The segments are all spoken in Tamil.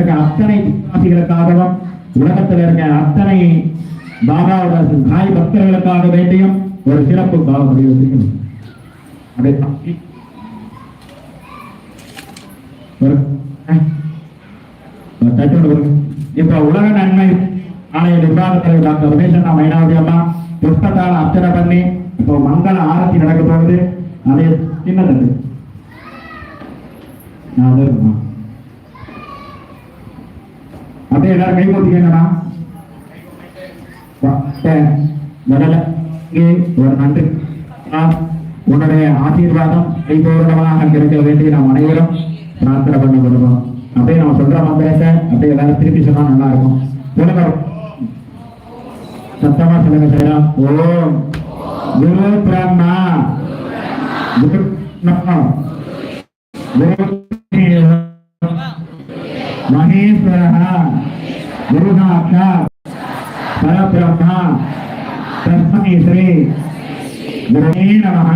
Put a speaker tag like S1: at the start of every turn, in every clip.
S1: அத்தனை விசுவாசிகளுக்காகவும் உலகத்தில் இருக்க அத்தனை பாபாவோட சாய் பக்தர்களுக்காக வேண்டியும் ஒரு சிறப்பு பாவம் இப்ப உலக நன்மை ஆணைய நிர்வாக தலைவர் டாக்டர் ரமேஷ் அண்ணா மைனாவதி அம்மா புஷ்பத்தால் அர்ச்சனை பண்ணி இப்போ மங்கள ஆரத்தி நடக்க போகுது. அதே சின்ன நான் அது இருக்குமா அப்படியே எல்லாரும் கை போட்டிக்கங்கண்ணா முதல்ல ஒரு நன்றி. உன்னுடைய ஆசீர்வாதம் கைபூர்ணமாக கிடைக்க வேண்டி நாம் அனைவரும் பிரார்த்தனை பண்ண விடுவோம் அப்படியே நம்ம சொல்ற மந்திரத்தை அப்படியே எல்லாரும் திருப்பி சொன்னா நல்லா இருக்கும். சொல்லுங்க. சத்தமா சொல்லுங்க செய்யலாம் ஓம். குரு பிரம்மா. குரு பிரம்மா. மகேஸ்வரக குருநாட்சா பரபிரம்மா தஸ்மே ஸ்ரீ குருவே நம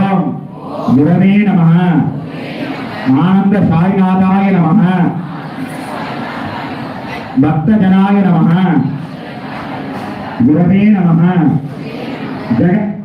S1: ஓம் குருவே நம ஆனந்த சாய்நாதாய நம பக்தஜனாய நம குருவே நம ஜெகத்